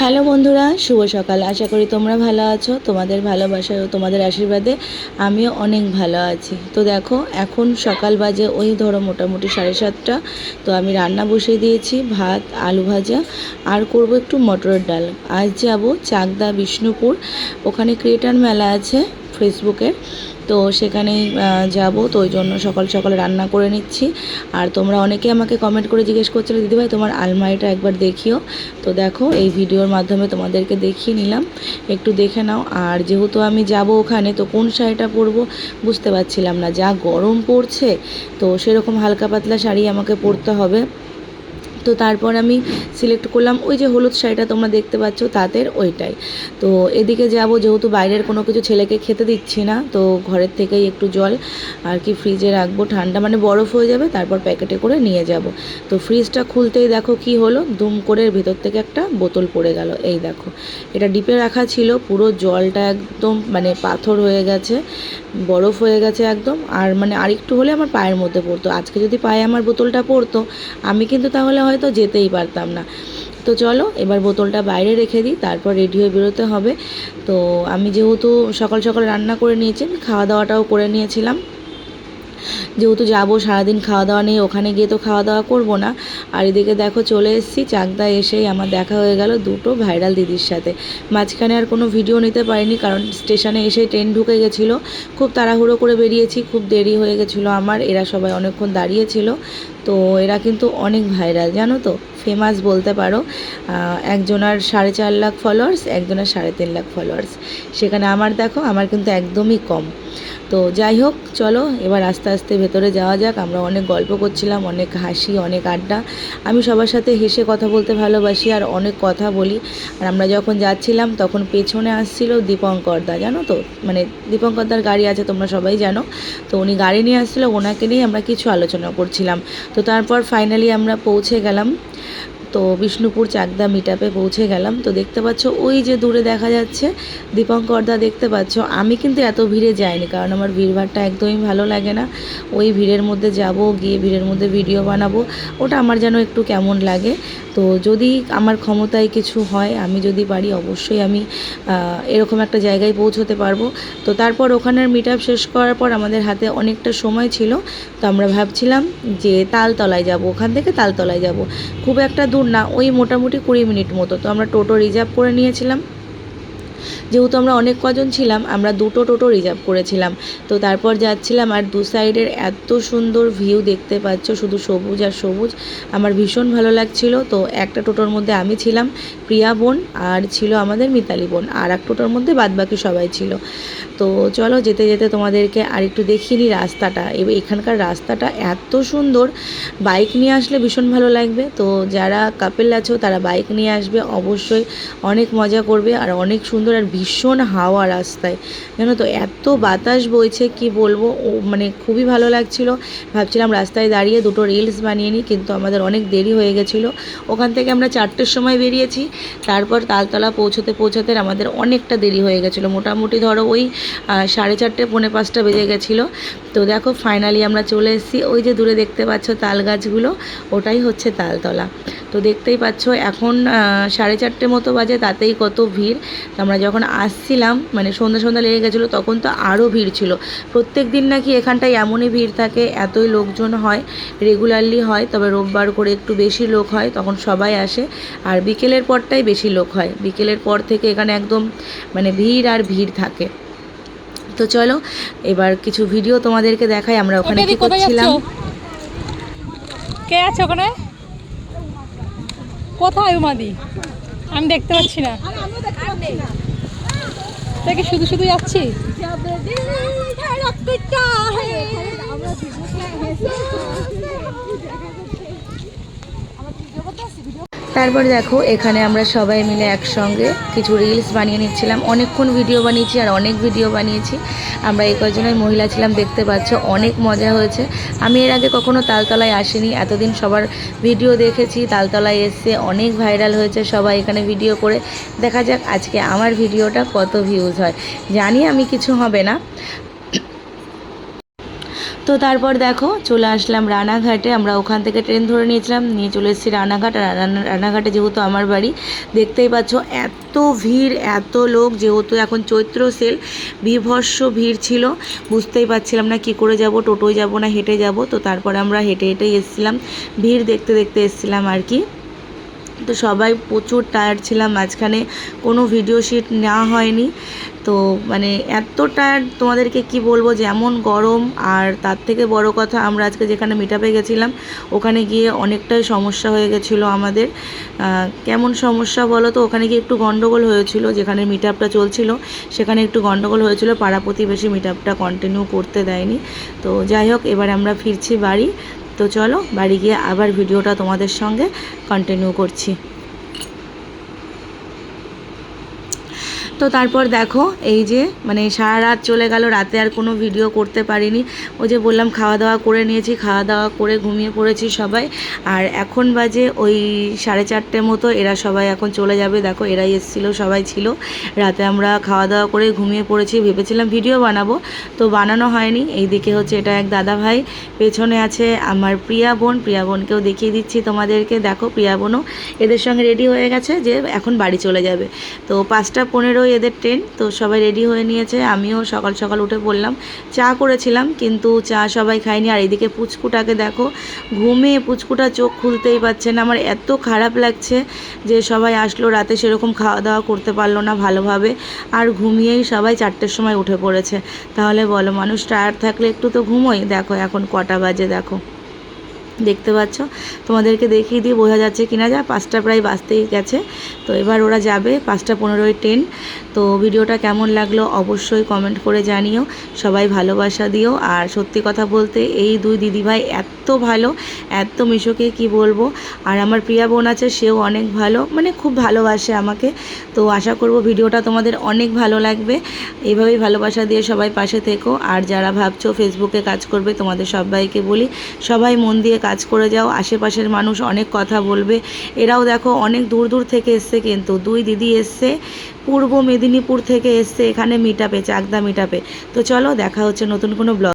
Hello বন্ধুরা, শুভ সকাল। আশা করি তোমরা ভালো আছো, তোমাদের ভালোবাসা ও তোমাদের আশীর্বাদে আমিও অনেক ভালো আছি। তো দেখো, এখন সকাল বাজে, ওই ধরো মোটামুটি সাড়ে সাতটা। তো আমি রান্না বসিয়ে দিয়েছি, ভাত, আলু ভাজা, আর করব একটু মটরের ডাল। আজ যাব চাকদা বিষ্ণুপুর ওখানে ক্রিয়েটার মেলা আছে ফেসবুকের তো সেখানেই যাব। তো ওই জন্য সকাল সকাল রান্না করে নিচ্ছি। আর তোমরা অনেকে আমাকে কমেন্ট করে জিজ্ঞেস করছিলে, দিদিভাই, তোমার আলমারিটা একবার দেখিও? তো দেখো, এই ভিডিওর মাধ্যমে তোমাদেরকে দেখিয়ে নিলাম। একটু দেখে নাও। আর যেহেতু আমি যাব ওখানে, তো কোন শাড়িটা পরবো বুঝতে পারছিলাম না। যা গরম পড়ছে, তো সেরকম হালকা পাতলা শাড়ি আমাকে পরতে হবে। তো তারপর আমি সিলেক্ট করলাম, ওই যে হলুদ শাড়িটা তোমরা দেখতে পাচ্ছ তাঁতের ওইটাই। তো এদিকে যাব, যেহেতু বাইরের কোনো কিছু ছেলেকে খেতে দিচ্ছি না, তো ঘরের থেকেই একটু জল আর কি ফ্রিজে রাখব, ঠান্ডা মানে বরফ হয়ে যাবে, তারপর প্যাকেটে করে নিয়ে যাব। তো ফ্রিজটা খুলতেই দেখো কি হলো, দুম করে ভেতর থেকে একটা বোতল পড়ে গেল, এই দেখো। এটা ডিপে রাখা ছিল, পুরো জলটা একদম মানে পাথর হয়ে গেছে, বরফ হয়ে গেছে একদম, আর মানে আরেকটু হলে আমার পায়ের মধ্যে পড়তো। আজকে যদি পায়ে আমার বোতলটা পড়তো, আমি কিন্তু তাহলে হয়তো যেতেই পারতাম না। তো চলো, এবার বোতলটা বাইরে রেখে দিই, তারপর রেডি হয়ে বেরোতে হবে। তো আমি যেহেতু সকাল সকাল রান্না করে নিয়েছি, খাওয়া দাওয়াটাও করে নিয়েছিলাম। যেহেতু যাব সারাদিন খাওয়া দাওয়া নেই, ওখানে গিয়ে তো খাওয়া দাওয়া করব না। আর এদিকে দেখো চলে এসেছি, চাকদা এসেই আমার দেখা হয়ে গেল দুটো ভাইরাল দিদির সাথে। মাঝখানে আর কোনো ভিডিও নিতে পারিনি, কারণ স্টেশনে এসে ট্রেন ঢুকে গেছিল। খুব তাড়াহুড়ো করে বেরিয়েছি, খুব দেরি হয়ে গেছিল আমার, এরা সবাই অনেকক্ষণ দাঁড়িয়েছিল। তো এরা কিন্তু অনেক ভাইরাল, জানো তো? ফেমাস বলতে পারো। একজনার সাড়ে চার লাখ ফলোয়ার্স একজনের সাড়ে তিন লাখ ফলোয়ার্স সেখানে আমার দেখো, আমার কিন্তু একদমই কম। তো যাই হোক, চলো, এবার আস্তে আস্তে ভেতরে যাওয়া যাক। আমরা অনেক গল্প করছিলাম, অনেক হাসি, অনেক আড্ডা। আমি সবার সাথে হেসে কথা বলতে ভালোবাসি আর অনেক কথা বলি। আর আমরা যখন যাচ্ছিলাম, তখন পেছনে আসছিল দীপঙ্কর দা, জানো তো? মানে দীপঙ্কর দার গাড়ি আছে, তোমরা সবাই জানো। তো উনি গাড়ি নিয়ে আসছিল, ওনাকে নিয়ে আমরা কিছু আলোচনা করছিলাম। তো তারপর ফাইনালি আমরা পৌঁছে গেলাম। তো বিষ্ণুপুর চাকদা মিটাপে পৌঁছে গেলাম। তো দেখতে পাচ্ছ, ওই যে দূরে দেখা যাচ্ছে দীপঙ্করদা দেখতে পাচ্ছ। আমি কিন্তু এত ভিড়ে যাইনি, কারণ আমার ভিড়ভাড়টা একদমই ভালো লাগে না। ওই ভিড়ের মধ্যে যাব, গিয়ে ভিড়ের মধ্যে ভিডিও বানাবো, ওটা আমার যেন একটু কেমন লাগে। তো যদি আমার ক্ষমতায় কিছু হয়, আমি যদি পারি, অবশ্যই আমি এরকম একটা জায়গায় পৌঁছতে পারব। তো তারপর ওখানের মিট শেষ করার পর আমাদের হাতে অনেকটা সময় ছিল। তো আমরা ভাবছিলাম যে তালতলায় যাব, ওখান থেকে তালতলায় যাব। খুব একটা দূর না ওই মোটামুটি কুড়ি মিনিট মতো। তো আমরা টোটো রিজার্ভ করে নিয়েছিলাম। যেহেতু আমরা অনেক কজন ছিলাম, আমরা দুটো টোটো রিজার্ভ করেছিলাম। তো তারপর যাচ্ছিলাম আর দু সাইডের এত সুন্দর ভিউ দেখতে পাচ্ছ, শুধু সবুজ আর সবুজ। আমার ভীষণ ভালো লাগছিল। তো একটা টোটোর মধ্যে আমি ছিলাম, প্রিয়া বোন আর ছিল আমাদের মিতালি বোন। আর এক টোটোর মধ্যে বাদবাকি সবাই ছিল। তো চলো যেতে যেতে তোমাদেরকে আর একটু দেখিয়ে নিই রাস্তাটা। এখানকার রাস্তাটা এত সুন্দর বাইক নিয়ে আসলে ভীষণ ভালো লাগবে। তো যারা কাপেল আছো, তারা বাইক নিয়ে আসবে। অবশ্যই অনেক মজা করবে আর অনেক সুন্দর আর ভীষণ হাওয়া রাস্তায়। জানো তো, এত বাতাস বইছে, কি বলব? ও মানে খুবই ভালো লাগছিল। ভাবছিলাম রাস্তায় দাঁড়িয়ে দুটো রিলস বানিয়ে নিই, কিন্তু আমাদের অনেক দেরি হয়ে গেছিল। ওখান থেকে আমরা চারটের সময় বেরিয়েছি। তারপর তালতলা পৌঁছতে পৌঁছতে আমাদের অনেকটা দেরি হয়ে গেছিল। মোটামুটি ধরো ওই সাড়ে চারটে, পৌনে পাঁচটা বেজে গেছিল। তো দেখো ফাইনালি আমরা চলে এসেছি। ওই যে দূরে দেখতে পাচ্ছ তাল গাছগুলো, ওটাই হচ্ছে তালতলা। তো দেখতেই পাচ্ছ এখন সাড়ে চারটে মতো বাজে তাতেই কত ভিড়। আমরা যখন আসছিলাম মানে সন্ধ্যা সন্ধ্যা লেগে গেছিল তখন তো আরও ভিড় ছিল। প্রত্যেক দিন নাকি এখানটায় এমনই ভিড় থাকে এতই লোকজন হয় রেগুলারলি হয় তবে রোববার করে একটু বেশি লোক হয় তখন সবাই আসে। আর বিকেলের পরটাই বেশি লোক হয়। বিকেলের পর থেকে এখানে একদম মানে ভিড় আর ভিড় থাকে। তো চলো এবার কিছু ভিডিও তোমাদেরকে দেখাই আমরা ওখানে কি করছিলাম। কে আছে ওখানে? কোথায় উমাদি? আমি দেখতে পাচ্ছি না। তাকে শুধু শুধু যাচ্ছি? তারপর দেখো, এখানে আমরা সবাই মিলে একসঙ্গে কিছু রিলস বানিয়ে নিচ্ছিলাম। অনেকক্ষণ ভিডিও বানিয়েছি আর অনেক ভিডিও বানিয়েছি। আমরা এই কজনের মহিলা ছিলাম, দেখতে পাচ্ছ, অনেক মজা হয়েছে। আমি এর আগে কখনো তালতলায় আসিনি, এতদিন সবার ভিডিও দেখেছি, তালতলায় এসছে অনেক ভাইরাল হয়েছে, সবাই এখানে ভিডিও করে। দেখা যাক আজকে আমার ভিডিওটা কত ভিউজ হয়। জানি আমি কিছু হবে না। তো তারপর দেখো, চলে আসলাম রানাঘাটে। আমরা ওখান থেকে ট্রেন ধরে নিয়েছিলাম, নিয়ে চলে এসেছি রানাঘাট। রানাঘাটে যেহেতু আমার বাড়ি, দেখতেই পাচ্ছ এত ভিড়, এত লোক। যেহেতু এখন চৈত্র সেল, বিভৎস ভিড় ছিল। বুঝতেই পারছিলাম না কি করে যাব, টোটোয় যাব না, হেঁটে যাব। তো তারপরে আমরা হেঁটে হেঁটেই এসেছিলাম, ভিড় দেখতে দেখতে এসেছিলাম আর কি। তো সবাই প্রচুর টায়ার্ড ছিলাম, মাঝখানে কোনো ভিডিও শিট নেওয়া হয়নি। তো মানে এতটা তোমাদেরকে কি বলব যেমন গরম, আর তার থেকে বড় কথা আমরা আজকে যেখানে মিটাপে গেছিলাম, ওখানে গিয়ে অনেকটাই সমস্যা হয়ে গেছিল আমাদের। কেমন সমস্যা বলো তো, ওখানে গিয়ে একটু গন্ডগোল হয়েছিল, যেখানে মিটআপটা চলছিল, সেখানে একটু গন্ডগোল হয়েছিল, পাড়া প্রতিবেশী মিটআপটা কন্টিনিউ করতে দেয়নি। তো যাই হোক, এবার আমরা ফিরছি বাড়ি। তো চলো, বাড়ি গিয়ে আবার ভিডিওটা তোমাদের সঙ্গে কন্টিনিউ করছি। তো তারপর দেখো, এই যে মানে সারা রাত চলে গেল, রাতে আর কোনো ভিডিও করতে পারিনি। ওই যে বললাম খাওয়া দাওয়া করে নিয়েছি খাওয়া দাওয়া করে ঘুমিয়ে পড়েছি সবাই। আর এখন বাজে ওই সাড়ে চারটে মতো, এরা সবাই এখন চলে যাবে। দেখো, এরাই এসেছিল, সবাই ছিল। রাতে আমরা খাওয়া দাওয়া করে ঘুমিয়ে পড়েছি, ভেবেছিলাম ভিডিও বানাবো। তো বানানো হয়নি। এইদিকে হচ্ছে এটা এক দাদা ভাই পেছনে আছে আমার প্রিয়া বোন। প্রিয়া বোনকেও দেখিয়ে দিচ্ছি তোমাদেরকে। দেখো, প্রিয়া বোনও এদের সঙ্গে রেডি হয়ে গেছে যে এখন বাড়ি চলে যাবে। তো পাঁচটা পনেরোই এদের ট্রেন তো সবাই রেডি হয়ে নিয়েছে। আমিও সকাল সকাল উঠে পড়লাম চা করেছিলাম, কিন্তু চা সবাই খায়নি। আর এদিকে পুচকুটাকে দেখো, ঘুমে পুচকুটা চোখ খুলতেই পারছে না। আমার এত খারাপ লাগছে যে সবাই আসলো রাতে, সেরকম খাওয়া দাওয়া করতে পারল না ভালোভাবে। আর ঘুমিয়েই সবাই চারটের সময় উঠে পড়েছে। তাহলে বলো, মানুষ টায়ার্ড থাকলে একটু তো ঘুমোই। দেখো, এখন কটা বাজে, দেখো। দেখতে পাচ্ছ। তোমাদেরকে দেখিয়ে দিয়ে বোঝা যাচ্ছে কিনা, যা পাঁচটা প্রায় বাজতেই গেছে। তো এবার ওরা যাবে পাঁচটা পনেরোই ট্রেন। তো ভিডিওটা কেমন লাগল অবশ্যই কমেন্ট করে জানিও। সবাই ভালোবাসা দিও। আর সত্যি কথা বলতে এই দুই দিদিভাই এত ভালো, এত মিশোকে কি বলব? আর আমার প্রিয়া বোন আছে, সেও অনেক ভালো মানে খুব ভালোবাসে আমাকে। তো আশা করব ভিডিওটা তোমাদের অনেক ভালো লাগবে। এইভাবেই ভালোবাসা দিয়ে সবাই পাশে থেকো। আর যারা ভাবছ ফেসবুকে কাজ করবে, তোমাদের সবাইকে বলি, সবাই মন দিয়ে কাজ করে যাও, আশেপাশের মানুষ অনেক কথা বলবে। এরাও দেখো অনেক দূর দূর থেকে এসছে কিন্তু, দুই দিদি এসছে, পূর্ব মেদিনীপুর থেকে এসছে, এখানে মিটাপে চাকদা মিটাপে তো চলো, দেখা হচ্ছে নতুন কোনো ব্লগ